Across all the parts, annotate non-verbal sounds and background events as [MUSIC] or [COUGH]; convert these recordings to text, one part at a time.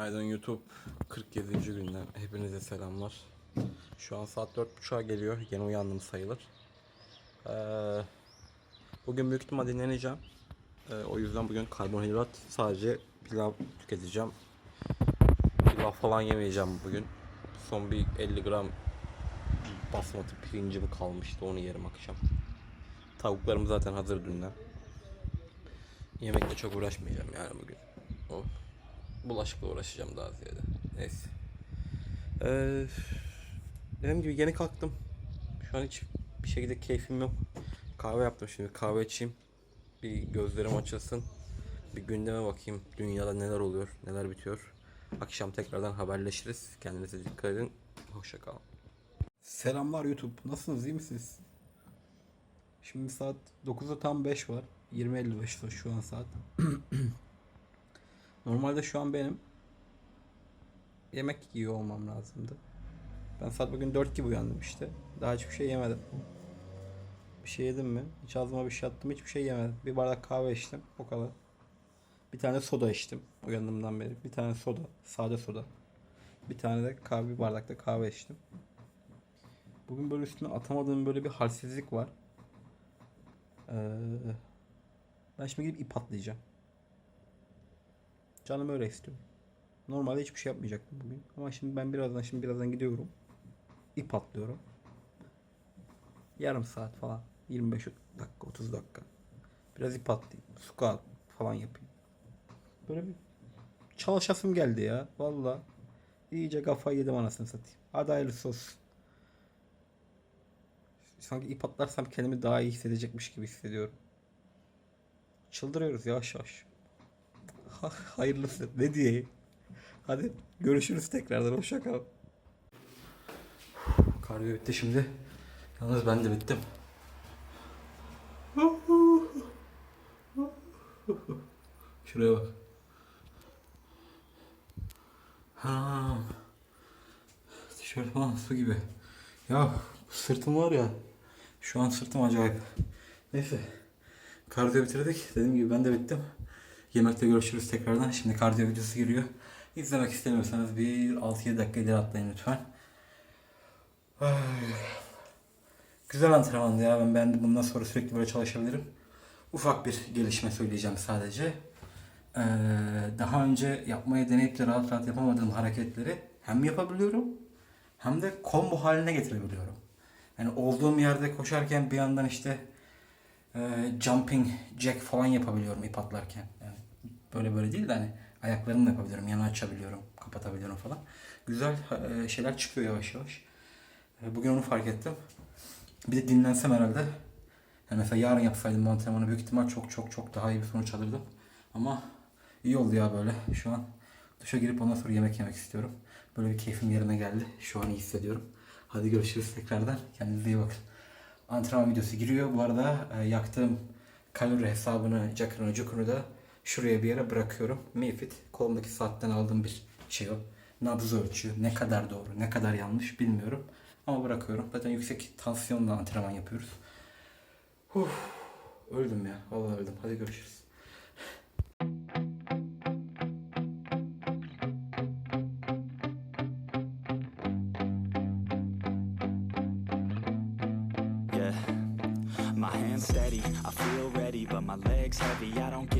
Günaydın YouTube 47. günden hepinize selamlar. Şu an saat 4.30'a geliyor. Yeni uyandım sayılır. Ee, bugün büyük ihtimal dinleneceğim. Ee, o yüzden bugün karbonhidrat sadece pilav tüketeceğim. Pilav falan yemeyeceğim bugün. Son bir 50 gram basmati pirincim kalmıştı onu yerim akşam. Tavuklarım zaten hazır dünden. Yemekle çok uğraşmayacağım yani bugün. Oh bulaşıkla uğraşacağım daha ziyade. Neyse. Ee, dediğim gibi yeni kalktım. Şu an hiç bir şekilde keyfim yok. Kahve yaptım şimdi. Kahve içeyim. Bir gözlerim açılsın. Bir gündeme bakayım. Dünyada neler oluyor, neler bitiyor. Akşam tekrardan haberleşiriz. Kendinize dikkat edin. Hoşça kalın. Selamlar YouTube. Nasılsınız? iyi misiniz? Şimdi saat 9'da tam 5 var. 20.55 var şu an saat. [CLEARS THROAT] Normalde şu an benim yemek yiyor olmam lazımdı. Ben saat bugün 4 gibi uyandım işte. Daha hiçbir şey yemedim. Bir şey yedim mi? Hiç ağzıma bir şey attım hiçbir şey yemedim. Bir bardak kahve içtim. O kadar. Bir tane soda içtim uyandığımdan beri. Bir tane soda. Sade soda. Bir tane de kahve, bir bardakta kahve içtim. Bugün böyle üstüne atamadığım böyle bir halsizlik var. Ee, ben şimdi gidip ip atlayacağım. Canım öyle istiyor. Normalde hiçbir şey yapmayacaktım bugün. Ama şimdi ben birazdan şimdi birazdan gidiyorum. İp atlıyorum. Yarım saat falan. 25 dakika 30 dakika. Biraz ip atlayayım. Squat falan yapayım. Böyle bir çalışasım geldi ya. Valla. İyice kafayı yedim anasını satayım. Hadi hayırlısı olsun. Sanki ip atlarsam kendimi daha iyi hissedecekmiş gibi hissediyorum. Çıldırıyoruz yavaş yavaş. Ha- [LAUGHS] Hayırlısı ne diyeyim. Hadi görüşürüz tekrardan hoşça kal. Kardiyo bitti şimdi. Yalnız ben de bittim. Şuraya bak. Ha. Tişört falan su gibi. Ya sırtım var ya. Şu an sırtım acayip. Neyse. Kardiyo bitirdik. Dediğim gibi ben de bittim. Yemekte görüşürüz tekrardan. Şimdi kardiyo videosu giriyor. İzlemek istemiyorsanız bir 6-7 dakika ileri atlayın lütfen. Ay. Güzel antrenmandı ya. Ben beğendim. Bundan sonra sürekli böyle çalışabilirim. Ufak bir gelişme söyleyeceğim sadece. Ee, daha önce yapmaya deneyip de rahat rahat yapamadığım hareketleri hem yapabiliyorum hem de combo haline getirebiliyorum. Yani olduğum yerde koşarken bir yandan işte e, jumping jack falan yapabiliyorum ip atlarken. Böyle böyle değil de hani ayaklarımla yapabiliyorum. Yana açabiliyorum, kapatabiliyorum falan. Güzel e, şeyler çıkıyor yavaş yavaş. E, bugün onu fark ettim. Bir de dinlensem herhalde. Yani mesela yarın yapsaydım bu antrenmanı büyük ihtimal çok çok çok daha iyi bir sonuç alırdım. Ama iyi oldu ya böyle. Şu an duşa girip ondan sonra yemek yemek istiyorum. Böyle bir keyfim yerine geldi. Şu an iyi hissediyorum. Hadi görüşürüz tekrardan. Kendinize iyi bakın. Antrenman videosu giriyor. Bu arada e, yaktığım kalori hesabını, Jacker'ını, Juker'ını da şuraya bir yere bırakıyorum. Mifit. Kolumdaki saatten aldığım bir şey o. Nabzı ölçüyor. Ne kadar doğru, ne kadar yanlış bilmiyorum. Ama bırakıyorum. Zaten yüksek tansiyonla antrenman yapıyoruz. Huh, öldüm ya. Vallahi öldüm. Hadi görüşürüz. My legs heavy. I don't get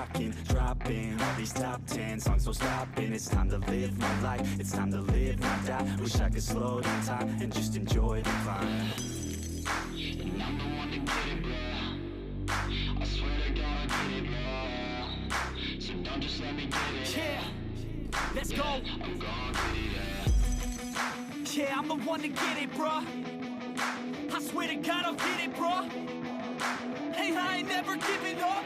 shocking. Dropping all these top ten songs, so stopping. It's time to live my life, it's time to live, not die. Wish I could slow down time and just enjoy the climb. Yeah, let's go. Yeah, I'm the one to get it, bruh. I swear to God, I'll get it, bruh. Hey, I ain't never giving up.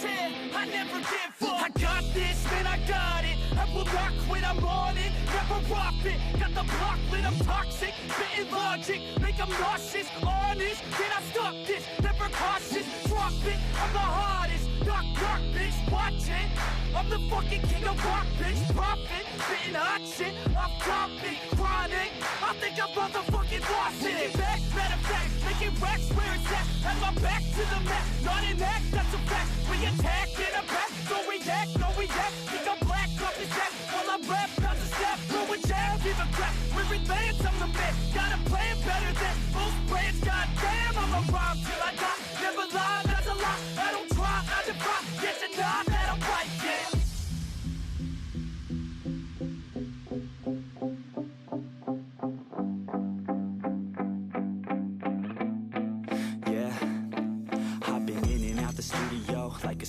Shit, I never give up. I got this, man, I got it. I will not quit, I'm on it. Never off it. Got the block lit, I'm toxic. Spitting logic, make them nauseous. Honest, can I stop this? Never cautious, drop it. I'm the hardest. Knock, knock, bitch, watch it. I'm the fucking king of rock, bitch. Profit, spitting hot shit. Off topic, chronic. I think I'm motherfucking lost it. Take it back, matter of making racks where it's at. Have my back to the mat, not an act, I'm the man. Got a plan better than most brands. Goddamn, I'm a rhyme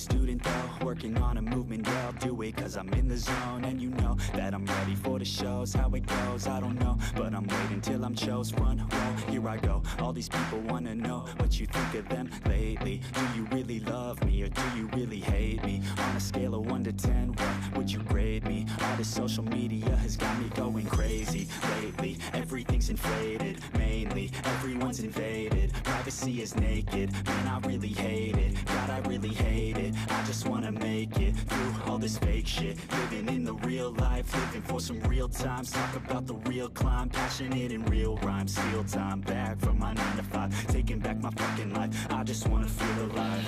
student though Working on a movement, yeah, I'll do it cause I'm in the zone. And you know that I'm ready for the shows How it goes, I don't know. But I'm waiting till I'm chose Run, row Here I go, all these people wanna know What you think of them lately. Do you really love me or do you really hate me? On a scale of 1 to 10, what would you grade me? All this social media has got me going crazy lately? Everything's inflated, mainly Everyone's invaded, privacy is naked Man, I really hate it, God, I really hate it I just wanna make it through all this fake shit Living in the real life, living for some real times Talk about the real climb, passionate in real rhymes Steal time back from my 9 to 5 Taking back my fucking life, I just wanna feel alive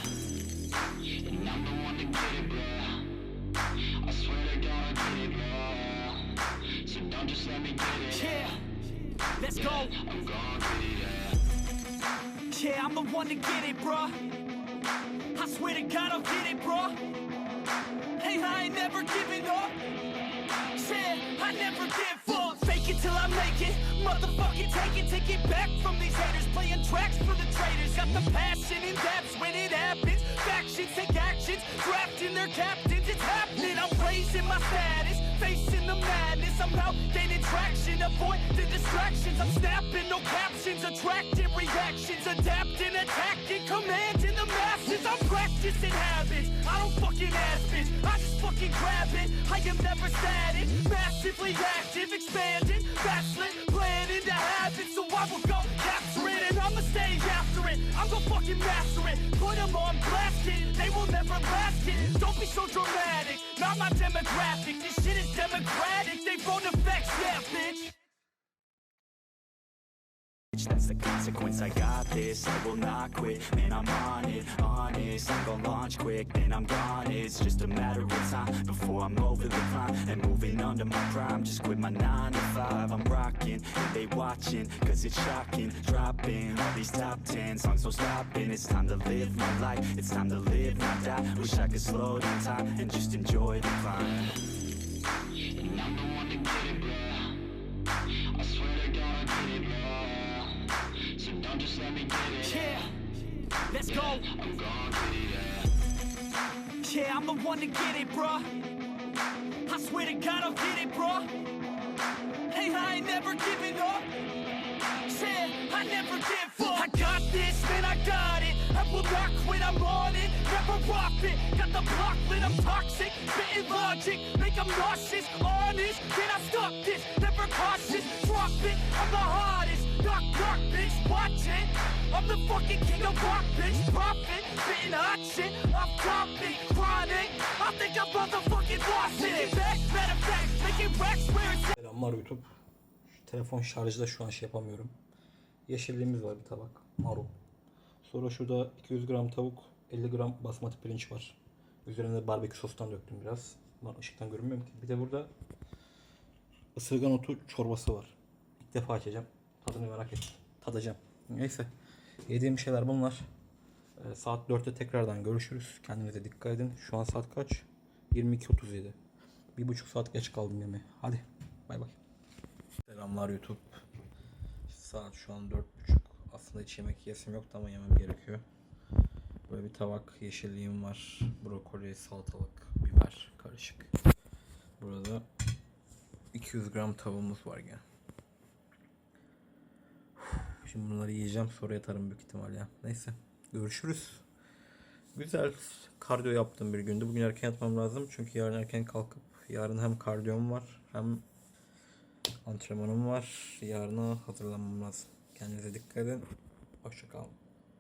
And I'm the one to get it, bro. I swear to God, I get it, bro. So don't just let me get it. Yeah, let's go. I'm gonna get it, yeah. Yeah, I'm the one to get it, bruh. Swear to God, I'll get it, bro. Hey, I ain't never giving up. Yeah, I never give up. Fake it till I make it. Motherfucking take it, take it back from these haters. Playing tracks for the traitors. Got the passion in depths when it happens. Factions take actions, drafting their captains. It's happening. I'm raising my status, facing madness. I'm out gaining traction, avoid the distractions. I'm snapping, no captions, attracting reactions, adapting, attacking, commanding the masses. I'm practicing habits. I don't fucking ask bitch. I just fucking grab it. I am never static, massively active, expanding, backslid, playing into habits. So I will go capture it and I'ma stay after it. I'm gonna fucking master it. Put them on blast, kid. They will never last, kid. Don't be so dramatic. My demographic. This shit is democratic. They vote effects, yeah, bitch. That's the consequence, I got this, I will not quit. Man, I'm on it, honest I'm gonna launch quick, then I'm gone. It's just a matter of time before I'm over the climb And moving under my prime. Just quit my 9 to 5 I'm rocking, they watching Cause it's shocking, dropping All these top 10 songs, no stopping. It's time to live my life, it's time to live, not die. Wish I could slow down time and just enjoy the climb. And I'm the one to get it, bro. I swear to God, I get it, bro. So just let me get it. Yeah, let's go. I'm gonna get it, yeah. Yeah, I'm the one to get it, bruh. I swear to God, I'll get it, bruh. Hey, I ain't never giving up. Yeah, I never give up. I got this, man, I got it. I will not quit, I'm on it. Never it. Got the block lit, I'm toxic. Spitting logic, make them nauseous. Honest, can I stop this? Never cautious, drop it. I'm the hardest. Knock, knock, bitch, watch it. I'm the fucking king of rock, bitch. Profit, spitting hot shit. Off topic, chronic. I think I'm motherfucking lost it. Back, matter of making racks where it's Selamlar YouTube. Telefon şarjda şu an şey yapamıyorum. Yeşilliğimiz var bir tabak. Marul. Sonra şurada 200 gram tavuk, 50 gram basmati pirinç var. Üzerine barbekü sostan döktüm biraz. Lan ışıktan görünmüyorum ki. Bir de burada ısırgan otu çorbası var. İlk defa açacağım. Tadını merak ettim. Tadacağım. Neyse. Yediğim şeyler bunlar. Ee, saat 4'te tekrardan görüşürüz. Kendinize dikkat edin. Şu an saat kaç? 22.37. Bir buçuk saat geç kaldım yemeğe. Hadi. Bay bay. Selamlar YouTube. Saat şu an dört buçuk. Aslında hiç yemek yesim yoktu ama yemem gerekiyor. Böyle bir tabak yeşilliğim var. Brokoli, salatalık, biber karışık. Burada 200 gram tavuğumuz var gene. Şimdi bunları yiyeceğim sonra yatarım büyük ihtimal ya. Neyse görüşürüz. güzel kardiyo yaptığım bir gündü. Bugün erken yatmam lazım çünkü yarın erken kalkıp yarın hem kardiyom var hem antrenmanım var. Yarına hazırlanmam lazım. Kendinize dikkat edin. Hoşçakalın.